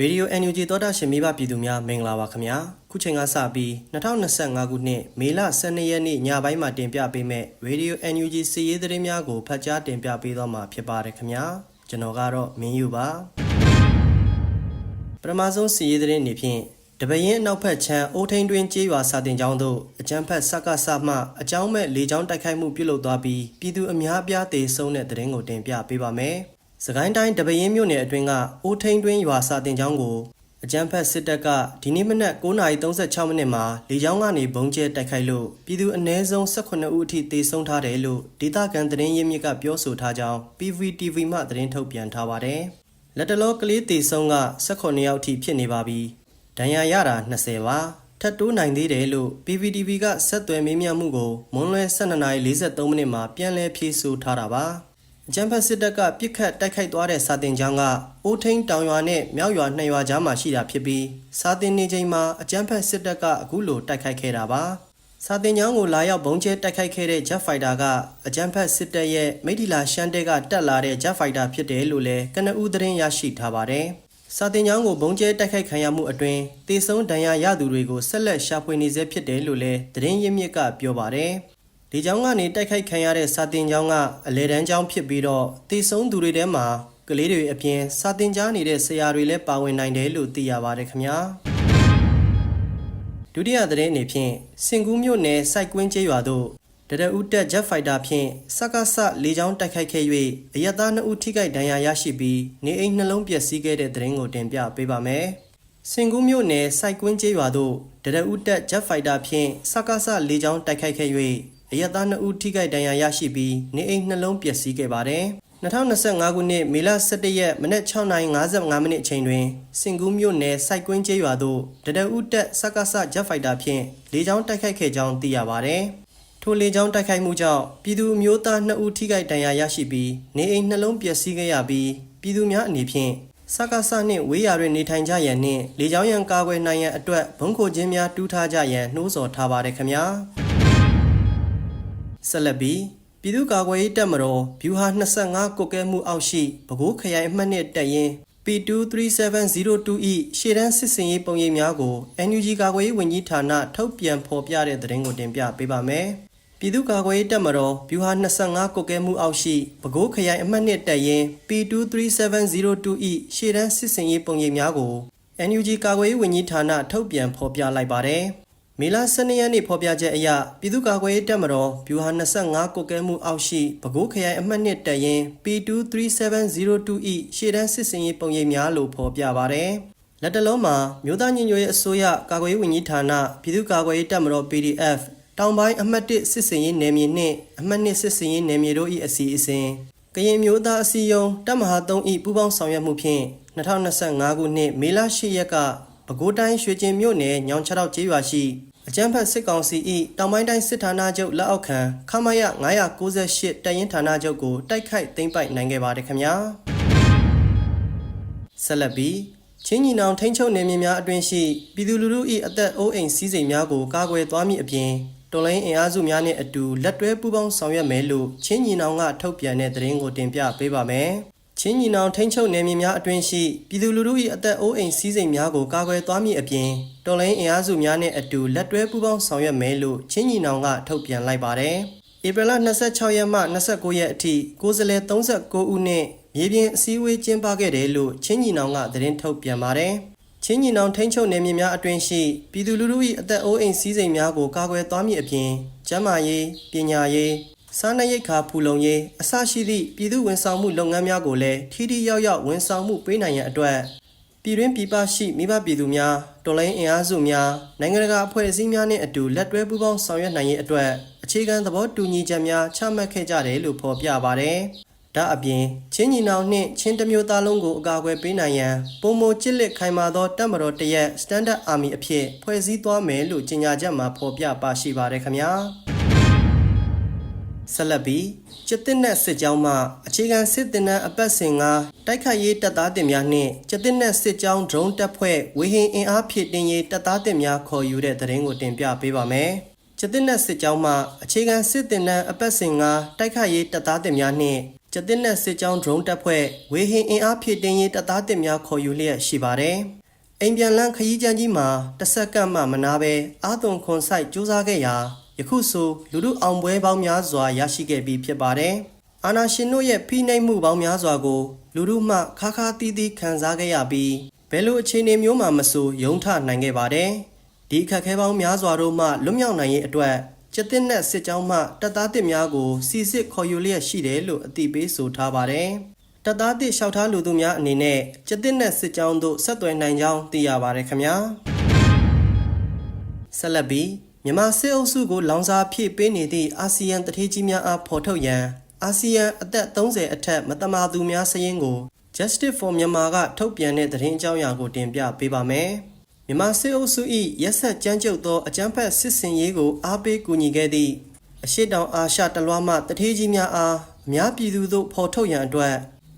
ရေဒီယို NUG သောတာရှင်မိဘပြည်သူများမင်္ဂလာပါခင်ဗျာခုချိန်ကစပြီး2025ခုနှစ်မေလ12ရက်နေ့ညပိုင်းမှာတင်ပြပေးမယ့်ရေဒီယို NUG စီးရေးသတင်းများကိုဖတ်ကြားတင်ပြပေးသွားမှာဖြစ်ပါတယ်ခင်ဗျာကျွန်တော်ကတော့မင်းယူပါပထမဆုံးစီးရေးသတင်းအနေဖြင့်တပရင်အနောက်ဘက်ခြမ်းအိုးထိန်တွင်ကျေးရွာစာတင်ကျောင်းသို့အကြမ်းဖက်စက္ကစမှအကြောင်းမဲ့လေကြောင်းတိုက်ခိုက်မှုပြုလုပ်သွားပြီးပြည်သူအများအပြားသေဆုံးတဲ့သတင်းကိုတင်ပြပေးပါမယ်။ စကိုင်းတိုင်းတပရင်မြို့နယ်အတွင်းကအိုးထိန်တွင်ရွာစာတင်ကျောင်းကိုအကြမ်းဖက်စစ်တပ်ကဒီနေ့မနက်9:36မိနစ်မှာလေကြောင်းကနေဘုံကျဲတိုက်ခိုက်လို့ပြည်သူအနည်းဆုံး18ဦးအထိသေဆုံးထားတယ်လို့ဒေသခံသတင်းရင်းမြစ်ကပြောဆိုထားကြောင်း PVTV မှသတင်းထုတ်ပြန်ထားပါတယ်။လက်တလောကလေးသေဆုံးက18ယောက်အထိဖြစ်နေပါပြီ။ဒဏ်ရာရတာ20ပါထပ်တိုးနိုင်သေးတယ်လို့ PVTV ကဆက်သွယ်မေးမြန်းမှုကိုမွန်းလွဲ12:43မိနစ်မှာပြန်လည်ဖြေဆိုထားတာပါ အကြံဖက်စစ်တပ်ကပြစ်ခတ်တိုက်ခိုက်သွားတဲ့စာတင်ကျောင်းကအိုးထိန်တောင်ရွာနဲ့မြောက်ရွာနှစ်ရွာကြားမှာရှိတာဖြစ်ပြီးစာတင်နေချိန်မှာအကြံဖက်စစ်တပ်ကအခုလိုတိုက်ခိုက်ခဲ့တာပါစာတင်ကျောင်းကိုလာရောက်ဘုံကျဲတိုက်ခိုက်ခဲ့တဲ့ Jet Fighter ကအကြံဖက်စစ်တပ်ရဲ့မိထီလာရှမ်းတဲကတက်လာတဲ့ Jet Fighter ဖြစ်တယ်လို့လည်းကနဦးသတင်းရရှိထားပါတယ်စာတင်ကျောင်းကိုဘုံကျဲတိုက်ခိုက်ခံရမှုအတွင်းတေဆုံးဒဏ်ရာရသူတွေကိုဆက်လက်ရှာဖွေနေဆဲဖြစ်တယ်လို့လည်းသတင်းရင်းမြစ်ကပြောပါတယ်။ ဒီကျောင်းကနေတိုက်ခိုက်ခံရတဲ့စာတင်ကျောင်းကအလဲတန်းကျောင်းဖြစ်ပြီးတော့တေဆုံးသူတွေထဲမှာကလေးတွေအပြင်စာတင်ကြားနေတဲ့ဆရာတွေလည်းပါဝင်နိုင်တယ်လို့သိရပါတယ်ခင်ဗျာ။ဒုတိယသတင်းအနေဖြင့်စင်ကူးမြို့နယ်စိုက်ကွင်းကျေးရွာသို့တရဦးတက်ဂျက်ဖိုက်တာဖြင့်စက္ကစလေကြောင်းတိုက်ခိုက်ခဲ့၍အရက်သား2ဦးထိခိုက်ဒဏ်ရာရရှိပြီးနေအိမ်နှလုံးပျက်စီးခဲ့တဲ့တဲ့ရင်ကိုတင်ပြပေးပါမယ်။စင်ကူးမြို့နယ်စိုက်ကွင်းကျေးရွာသို့တရဦးတက်ဂျက်ဖိုက်တာဖြင့်စက္ကစလေကြောင်းတိုက်ခိုက်ခဲ့၍ အရက်သား2ဦးထိခိုက်ဒဏ်ရာရရှိပြီးနေအိမ်နှလုံးပျက်စီးခဲ့ပါတယ်။2025ခုနှစ်မေလ17ရက်မနက်6:55မိနစ်အချိန်တွင်စင်ကူးမြို့နယ်စိုက်ကွင်းကျေးရွာသို့တရဦးတက်စက္ကစဂျက်ဖိုက်တာဖြင့်လေကြောင်းတိုက်ခိုက်ခဲ့ကြောင်းသိရပါဗျ။ထိုလေကြောင်းတိုက်ခိုက်မှုကြောင့်ပြည်သူမျိုးသား2ဦးထိခိုက်ဒဏ်ရာရရှိပြီးနေအိမ်နှလုံးပျက်စီးခဲ့ရပြီးပြည်သူများအနေဖြင့်စကားဆနှင့်ဝေးရာတွင်နေထိုင်ကြရန်နှင့်လေကြောင်းရန်ကာကွယ်နိုင်ရန်အတွက်ဘုံခိုခြင်းများတူးထားကြရန်နှိုးဆော်ထားပါတယ်ခင်ဗျာ ဆက်လက်ပြီးပြည်သူ့ကာကွယ်ရေးတပ်မတော်ဗျူဟာ25ကုတ်ကဲမှုအောက်ရှိပဲခူးခရိုင်အမှတ်နှစ်တပ်ရင်း P23702 ၏ရှေ့တန်းစစ်စင်ရေးပုံရိပ်များကို NUG ကာကွယ်ရေးဝန်ကြီးဌာနထုတ်ပြန်ဖော်ပြတဲ့သတင်းကိုတင်ပြပေးပါမယ်။ပြည်သူ့ကာကွယ်ရေးတပ်မတော်ဗျူဟာ25ကုတ်ကဲမှုအောက်ရှိပဲခူးခရိုင်အမှတ်1တပ်ရင်း P23702 ၏ရှေ့တန်းစစ်စင်ရေးပုံရိပ်များကို NUG ကာကွယ်ရေးဝန်ကြီးဌာနထုတ်ပြန်ဖော်ပြလိုက်ပါတယ်။ မေလ12ရက်နေ့ဖော်ပြချက်အရပြည်သူ့ကာကွယ်ရေးတပ်မတော်ဗျူဟာ25ကုတ်ကဲမှုအောက်ရှိပဲခူးခရိုင်အမှတ်1တပ်ရင်း P23702 ၏ရှေ့တန်းစစ်စင်ရေးပုံရိပ်များလို့ဖော်ပြပါတယ်။လက်တလုံးမှာမြို့သားညညရေးအစိုးရကာကွယ်ရေးဝန်ကြီးဌာနပြည်သူ့ကာကွယ်ရေးတပ်မတော် PDF တောင်ပိုင်းအမှတ်1စစ်စင်ရေးနယ်မြေနှင့်အမှတ်2စစ်စင်ရေးနယ်မြေတို့၏အစီအစဉ်ကရင်မျိုးသားအစည်းအရုံးတပ်မဟာ3၏ပူးပေါင်းဆောင်ရွက်မှုဖြင့်2025ခုနှစ်မေလ10ရက်ကပဲခူးတိုင်းရွှေကျင်မြို့နယ်ညောင်ချောက်ကျေးရွာရှိ အကြမ်းဖက်စစ်ကောင်စီ၏တောင်ပိုင်းတိုင်းစစ်ဌာနချုပ်လက်အောက်ခံခမရ998တပ်ရင်းဌာနချုပ်ကိုတိုက်ခိုက်သိမ်းပိုက်နိုင်ခဲ့ပါတယ်ခင်ဗျာဆက်လက်ပြီးချင်းညီနောင်ထိန်းချုပ်နယ်မြေများအတွင်းရှိပြည်သူလူထု၏အသက်အိုးအိမ်စည်းစိမ်များကိုကာကွယ်သွားမည့်အပြင်တော်လိုင်းအင်အားစုများနဲ့အတူလက်တွဲပူးပေါင်းဆောင်ရွက်မယ်လို့ချင်းညီနောင်ကထုတ်ပြန်တဲ့သတင်းကိုတင်ပြပေးပါမယ်။ ချင်းညီနောင်ထိန်းချုပ်နယ်မြေများအတွင်းရှိပြည်သူလူထု၏အသက်အိုးအိမ်စီးစိမ်များကိုကာကွယ်သွားမည့်အပြင်တော်လိုင်းအင်အားစုများနဲ့အတူလက်တွဲပူးပေါင်းဆောင်ရွက်မယ်လို့ချင်းညီနောင်ကထုတ်ပြန်လိုက်ပါတယ်။ဧပြီလ26ရက်မှ29ရက်အထိကိုယ်စားလှယ်39ဦးနဲ့မြေပြင်အစည်းအဝေးကျင်းပခဲ့တယ်လို့ချင်းညီနောင်ကသတင်းထုတ်ပြန်ပါတယ်။ချင်းညီနောင်ထိန်းချုပ်နယ်မြေများအတွင်းရှိပြည်သူလူထု၏အသက်အိုးအိမ်စည်းစိမ်များကိုကာကွယ်သွားမည့်အပြင်ကျန်းမာရေးပညာရေး စားနပ်ရိက္ခာဖူလုံရေးအစရှိသည့်ပြည်သူဝန်ဆောင်မှုလုပ်ငန်းများကိုလည်းထိထိရောက်ရောက်ဝန်ဆောင်မှုပေးနိုင်ရန်အတွက်ပြည်တွင်းပြည်ပရှိမိဘပြည်သူများတော်လိုင်းအင်အားစုများနိုင်ငံတကာအဖွဲ့အစည်းများနှင့်အတူလက်တွဲပူးပေါင်းဆောင်ရွက်နိုင်ရေးအတွက်အခြေခံသဘောတူညီချက်များချမှတ်ခဲ့ကြတယ်လို့ဖော်ပြပါတယ်။ဒါအပြင်ချင်းညီနောင်နှင့်ချင်းတမျိုးသားလုံးကိုအကာအကွယ်ပေးနိုင်ရန်ပုံမချစ်လက်ခိုင်မာသောတပ်မတော်တရက် Standard Army အဖြစ်ဖွဲ့စည်းသွားမယ်လို့ကြေညာချက်မှာဖော်ပြပါရှိပါတယ်ခင်ဗျာ ဆက်လက်ပြီးကျက်တစ်နက်စစ်ကြောင်းမှအခြေခံစစ်တင်နန်းအပတ်စဉ်ကတိုက်ခိုက်ရေးတပ်သားတင်များနှင့်ကျက်တစ်နက်စစ်ကြောင်း drone တပ်ဖွဲ့ဝေဟင်အင်အားဖြည့်တင်ရေးတပ်သားတင်များခေါ်ယူတဲ့သတင်းကိုတင်ပြပေးပါမယ်ကျတဲ့နက်စစ်ကြောင်းမှအခြေခံစစ်တင်နန်းအပတ်စဉ်ကတိုက်ခိုက်ရေးတပ်သားတင်များနှင့်ကျက်တင်နဲ့စစ်ကြောင်း drone တပ်ဖွဲ့ဝေဟင်အင်အားဖြည့်တင်းရေးတပ်သားတစ်များခေါ်ယူလျက်ရှိပါတယ်။အိမ်ပြန်လန်းခရီးချမ်းကြီးမှာတစ်စက္ကန့်မှမနာပဲအာသွန်ခွန်ဆိုင်စူးစမ်းခဲ့ရာ ယခုဆိုလူလူအောင်ပွဲပေါင်းများစွာရရှိခဲ့ပြီးဖြစ်ပါတယ်။အာနာရှင်တို့ရဲ့ဖိနှိပ်မှုပေါင်းများစွာကို လူလူမှခါခါတီးတီးခံစားခဲ့ရပြီးဘယ်လိုအခြေအနေမျိုးမှမဆိုယုံထနိုင်ခဲ့ပါတယ်။ဒီအခက်အခဲပေါင်းများစွာတို့မှလွတ်မြောက်နိုင်ရေးအတွက်ကျက်တင်နဲ့စစ်ကြောင်းမှတပ်သားတစ်များကိုစီစစ်ခေါ်ယူလျက်ရှိတယ်လို့အသိပေးဆိုထားပါတယ်။တပ်သားတစ်လျှောက်ထားလူသူများအနေနဲ့ကျက်တင်နဲ့စစ်ကြောင်းတို့ဆက်သွယ်နိုင်ကြောင်းသိရပါတယ်ခင်ဗျာ။ဆက်လက်ပြီး မြန်မာစစ်အုပ်စုကိုလောင်စာဖြည့်ပေးနေသည့်အာဆီယံတထေးကြီးများအားဖော်ထုတ်ရန်အာဆီယံအသက်30အထက်မတမာသူများစည်းရင်းကို Justice for Myanmar ကထုတ်ပြန်တဲ့သတင်းအကြောင်းအရာကိုတင်ပြပေးပါမယ်။မြန်မာစစ်အုပ်စု၏ရက်ဆက်ကြမ်းကြုတ်သောအကြမ်းဖက်စစ်ဆင်ရေးကိုအားပေးကူညီခဲ့သည့်အရှိတောင်အာရှတလွှားမှတထေးကြီးများအားအများပြည်သူတို့ဖော်ထုတ်ရန်အတွက်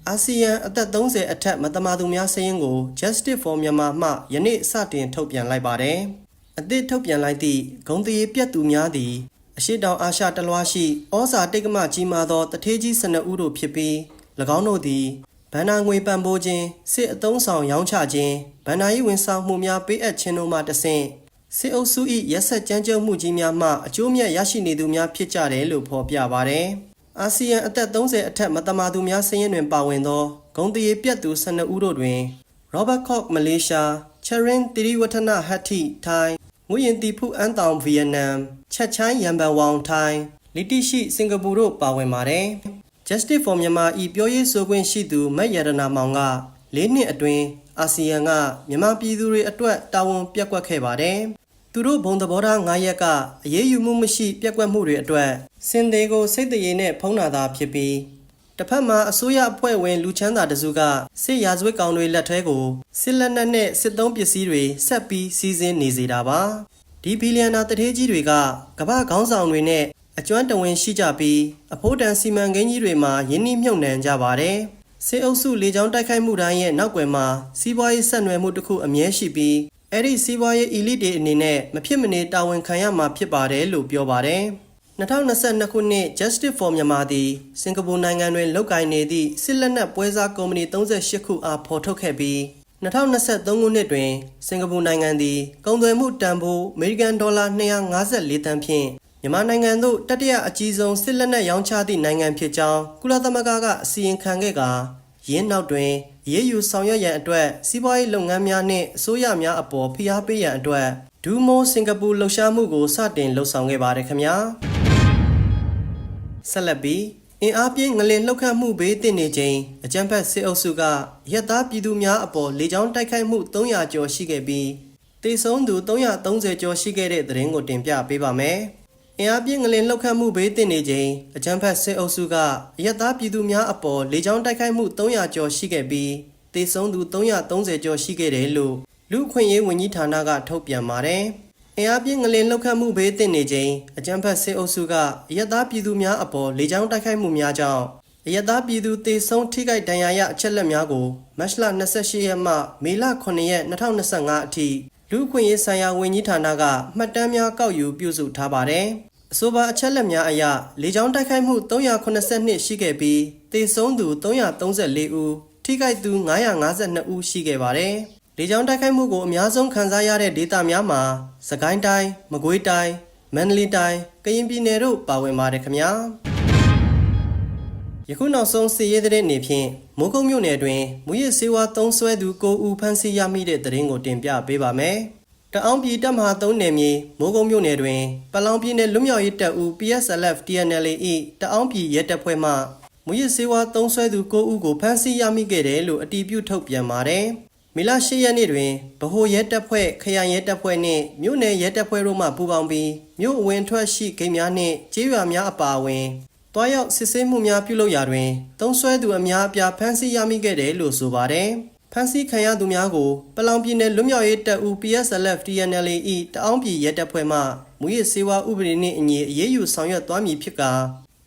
အာဆီယံအသက်30အထက်မတမာသူများစည်းရင်းကို Justice for Myanmar မှယနေ့စတင်ထုတ်ပြန်လိုက်ပါတယ်။ အသစ်ထုတ်ပြန်လိုက်သည့်ဂုံတရေပြတ်သူများသည်အရှိတောင်အာရှတလွှားရှိဩဇာတိတ်ကမကြီးမားသောတထေးကြီး12ဦးတို့ဖြစ်ပြီး၎င်းတို့သည်ဗန္နာငွေပံ့ပိုးခြင်းစစ်အုံဆောင်ရောင်းချခြင်းဗန္နာရေးဝန်ဆောင်မှုများပေးအပ်ခြင်းတို့မှတဆင့်စစ်အုပ်စု၏ရက်ဆက်ကြမ်းကြုတ်မှုကြီးများမှအကျိုးမြတ်ရရှိနေသူများဖြစ်ကြတယ်လို့ဖော်ပြပါရယ်အာဆီယံအသက်30အထက်မတမာသူများစည်းရင်းတွင်ပါဝင်သောဂုံတရေပြတ်သူ12ဦးတို့တွင် Robert Koch မ လေးရှား Charin Tiriwatana Hatti ထိုင်းငွေရင်တီဖူအန်တောင်ဗီယက်နမ်ချက်ချိုင်းရန်ဘန်ဝေါင်ထိုင်းလီတီရှိစင်ကာပူတို့ပါဝင်ပါတယ် Justice for Myanmar ၏ပြောရေးဆိုခွင့်ရှိသူမက်ရတနာမောင်က၄နှစ်အတွင်းအာဆီယံကမြန်မာပြည်သူတွေအတွက်တာဝန်ပြက်ကွက်ခဲ့ပါတယ်။သူတို့ဘုံသဘောထား9ရက်ကအရေးယူမှုမရှိပြက်ကွက်မှုတွေအတွက်စင်သေးကိုစိတ်တရေနဲ့ဖုံးတာသာဖြစ်ပြီး တစ်ဖက်မှာအစိုးရအဖွဲ့ဝင်လူချမ်းသာတစုကစစ်ရာဇဝတ်ကောင်တွေလက်ထဲကိုစစ်လက်နက်နဲ့စစ်သုံးပစ္စည်းတွေဆက်ပြီးစီးဆင်းနေစေတာပါ။ဒီဘီလီယံနာတထေးကြီးတွေကကမ္ဘာခေါင်းဆောင်တွေနဲ့အကျွမ်းတဝင်ရှိကြပြီးအဖို့တန်စီမံကိန်းကြီးတွေမှာယင်းနှိမြုပ်နှံကြပါတယ်။စေအုပ်စုလေကြောင်းတိုက်ခိုက်မှုတိုင်းရဲ့နောက်ွယ်မှာစီးပွားရေးဆက်နွယ်မှုတစ်ခုအမြဲရှိပြီးအဲ့ဒီစီးပွားရေး elite တွေအနေနဲ့မဖြစ်မနေတာဝန်ခံရမှာဖြစ်ပါတယ်လို့ပြောပါတယ်။ 2022ခုနှစ် Justice for Myanmar သည်စင်ကာပူနိုင်ငံတွင်လုပ်ကိုင်နေသည့်စစ်လက်နက်ပွဲစားကုမ္ပဏီ38ခုအားဖော်ထုတ်ခဲ့ပြီး2023ခုနှစ်တွင်စင်ကာပူနိုင်ငံသည်ကုန်သွယ်မှုတန်ဖိုးအမေရိကန်ဒေါ်လာ254တန်ဖြင့်မြန်မာနိုင်ငံသို့တတိယအကြီးဆုံးစစ်လက်နက်ရောင်းချသည့်နိုင်ငံဖြစ်ကြောင်းကုလသမဂ္ဂကအစီရင်ခံခဲ့ကာယင်းနောက်တွင်အရေးယူဆောင်ရွက်ရန်အတွက်စီးပွားရေးလုပ်ငန်းများနှင့်အစိုးရများအပေါ်ဖိအားပေးရန်အတွက်ဒူးမိုစင်ကာပူလှုပ်ရှားမှုကိုစတင်လှုပ်ဆောင်ခဲ့ပါတယ်ခင်ဗျာ ဆက်လက်ပြီးအင်အားပြင်းငလင်လှုပ်ခတ်မှုဘေးတင်နေချိန်အကြံဖက်စစ်အုပ်စုကရက်သားပြည်သူများအပေါ်လေကြောင်းတိုက်ခိုက်မှု300ကျော်ရှိခဲ့ပြီးတေဆုံးသူ330ကျော်ရှိခဲ့တဲ့သတင်းကိုတင်ပြပေးပါမယ်။အင်အားပြင်းငလင်လှုပ်ခတ်မှုဘေးတင်နေချိန်အကြံဖက်စစ်အုပ်စုကရက်သားပြည်သူများအပေါ်လေကြောင်းတိုက်ခိုက်မှု300ကျော်ရှိခဲ့ပြီးတေဆုံးသူ330ကျော်ရှိခဲ့တယ်လို့လူ့အခွင့်အရေးဝန်ကြီးဌာနကထုတ်ပြန်ပါတယ်။ အင်အားပြင်းငလင်လှုပ်ခတ်မှုဘေးတင်နေချိန်အကြံဖက်စစ်အုပ်စုကအရက်သားပြည်သူများအပေါ်လေကြောင်းတိုက်ခိုက်မှုများကြောင့်အရက်သားပြည်သူတေဆုံးထိခိုက်ဒဏ်ရာရအချက်လက်များကိုမတ်လ28ရက်မှမေလ9ရက်2025အထိလူ့အခွင့်အရေးဆိုင်ရာဝန်ကြီးဌာနကမှတ်တမ်းများကောက်ယူပြုစုထားပါတယ်။အဆိုပါအချက်လက်များအရလေကြောင်းတိုက်ခိုက်မှု382ရှိခဲ့ပြီးတေဆုံးသူ334ဦးထိခိုက်သူ952ဦးရှိခဲ့ပါတယ်။ လေကြောင်းတိုက်ခိုက်မှုကိုအများဆုံးခံစားရတဲ့ဒေသများမှာစကိုင်းတိုင်းမကွေးတိုင်းမန္တလေးတိုင်းကရင်ပြည်နယ်တို့ပါဝင်ပါတယ်ခင်ဗျာယခုနောက်ဆုံးစီရေးတဲ့နေဖြင့်မိုးကုတ်မြို့နယ်တွင်မူရစ်စေဝါသုံးဆွဲသူ9ဦးဖမ်းဆီးရမိတဲ့တဲ့ရင်ကိုတင်ပြပေးပါမယ်တအောင်းပြည်တပ်မဟာ3နယ်မြေမိုးကုတ်မြို့နယ်တွင်ပလောင်ပြည်နယ်လွတ်မြောက်ရေးတပ်ဦး PSLF TNLA ၏တအောင်းပြည်ရဲတပ်ဖွဲ့မှမူရစ်စေဝါသုံးဆွဲသူ9ဦးကိုဖမ်းဆီးရမိခဲ့တယ်လို့အတည်ပြုထုတ်ပြန်ပါတယ် မေလ10ရက်နေ့တွင်ဗဟိုရဲတပ်ဖွဲ့ခရိုင်ရဲတပ်ဖွဲ့နှင့်မြို့နယ်ရဲတပ်ဖွဲ့တို့မှပူးပေါင်းပြီးမြို့အဝင်ထွက်ရှိဂိတ်များနှင့်ကျေးရွာများအပါအဝင်တွားရောက်စစ်ဆေးမှုများပြုလုပ်ရာတွင်တုံးဆွဲသူအများအပြားဖမ်းဆီးရမိခဲ့တယ်လို့ဆိုပါတယ်။ဖမ်းဆီးခံရသူများကိုပလောင်ပြည်နယ်လွတ်မြောက်ရေးတပ်ဦး PSLF TNLA ၏တအောင်းပြည်ရဲတပ်ဖွဲ့မှမူရစ်စေဝါဥပဒေနှင့်အညီအရေးယူဆောင်ရွက်သွားမည်ဖြစ်ကာ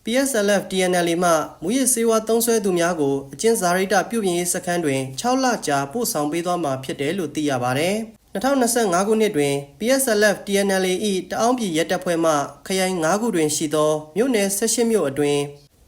PSLF TNL မှမူရစ်စေဝါသုံးဆွဲသူများကိုအကျဉ်းစာရိတပြုပြင်ရေးစခန်းတွင်6လကြာပို့ဆောင်ပေးသွားမှာဖြစ်တယ်လို့သိရပါတယ်။2025ခုနှစ်တွင် PSLF TNL ၏တအောင်းပြည်ရဲတပ်ဖွဲ့မှခရိုင်9ခုတွင်ရှိသောမြို့နယ်18မြို့အတွင်း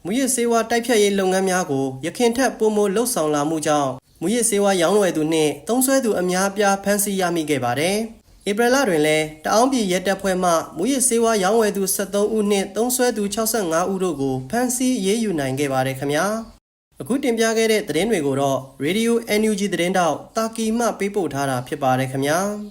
မမူရစ်စေဝါတိုက်ဖြတ်ရေးလုပ်ငန်းများကိုရခင်ထက်ပုံမလှုပ်ဆောင်လာမှုကြောင့်မူရစ်စေဝါရောင်းဝယ်သူနှင့်သုံးဆွဲသူအများအပြားဖမ်းဆီးရမိခဲ့ပါတယ်။ ဧပြီလတွင်လည်းတအောင်းပြည်ရဲတပ်ဖွဲ့မှမူရစ်စေဝါရောင်းဝယ်သူ73ဦးနှင့်သုံးဆွဲသူ65ဦးတို့ကိုဖမ်းဆီးရေးယူနိုင်ခဲ့ပါတယ်ခင်ဗျာ။အခုတင်ပြခဲ့တဲ့သတင်းတွေကိုတော့ Radio NUG သတင်းတောက်တာကီမှပေးပို့ထားတာဖြစ်ပါတယ်ခင်ဗျာ။